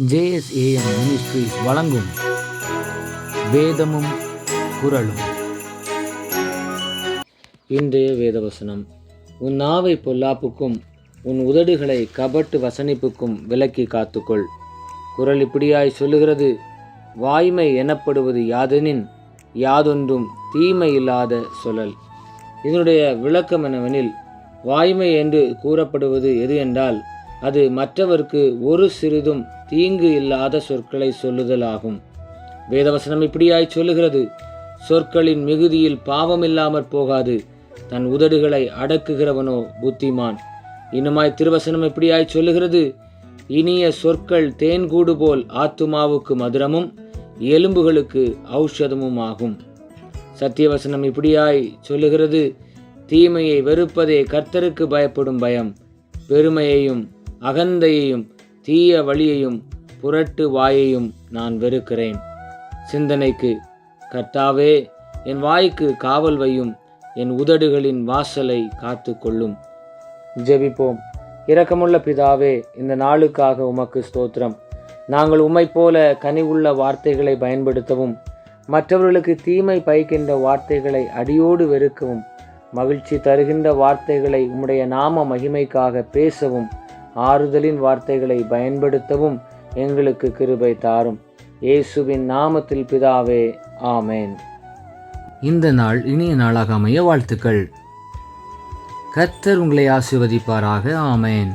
JSAM ministries வழங்கும் வேதமும் குரலும் இன்றைய வேதவசனம் உன் நாவை பொல்லாப்புக்கும் உன் உதடுகளை கபட்டு வசனிப்புக்கும் விலக்கி காத்துக்கொள். குரல் இப்படியாய் சொல்லுகிறது வாய்மை எனப்படுவது யாதெனின் யாதொன்றும் தீமை இல்லாத சொல்லல். இதனுடைய விளக்கம் என்னவெனில் வாய்மை என்று கூறப்படுவது எது என்றால் அது மற்றவருக்கு ஒரு சிறிதும் தீங்கு இல்லாத சொற்களை சொல்லுதல் ஆகும் வேதவசனம் இப்படியாய் சொல்லுகிறது. சொற்களின் மிகுதியில் பாவம் இல்லாமற் போகாது. தன் உதடுகளை அடக்குகிறவனோ புத்திமான். இன்னுமாய் திருவசனம் இப்படியாய் சொல்லுகிறது. இனிய சொற்கள் தேன்கூடு போல் ஆத்துமாவுக்கு மதுரமும் எலும்புகளுக்கு ஔஷதமும் ஆகும் சத்தியவசனம் இப்படியாய் சொல்லுகிறது. தீமையை வெறுப்பதே கர்த்தருக்கு பயப்படும் பயம். பெருமையையும் அகந்தையையும் தீய வழியையும் புரட்டு வாயையும் நான் வெறுக்கிறேன். சிந்தனைக்கு கர்த்தாவே என் வாய்க்கு காவல் வையும் என் உதடுகளின் வாசலை காத்து கொள்ளும். ஜெபிப்போம். இரக்கமுள்ள பிதாவே இந்த நாளுக்காக உமக்கு ஸ்தோத்திரம். நாங்கள் உம்மை போல கனிவுள்ள வார்த்தைகளை பயன்படுத்தவும் மற்றவர்களுக்கு தீமை பயக்கின்ற வார்த்தைகளை அடியோடு வெறுக்கவும் மகிழ்ச்சி தருகின்ற வார்த்தைகளை உம்முடைய நாம மகிமைக்காக பேசவும் ஆறுதலின் வார்த்தைகளை பயன்படுத்தவும் எங்களுக்கு கிருபை தாரும். இயேசுவின் நாமத்தில் பிதாவே ஆமேன். இந்த நாள் இனிய நாளாக அமைய வாழ்த்துக்கள். கர்த்தர் உங்களை ஆசிர்வதிப்பாராக ஆமேன்.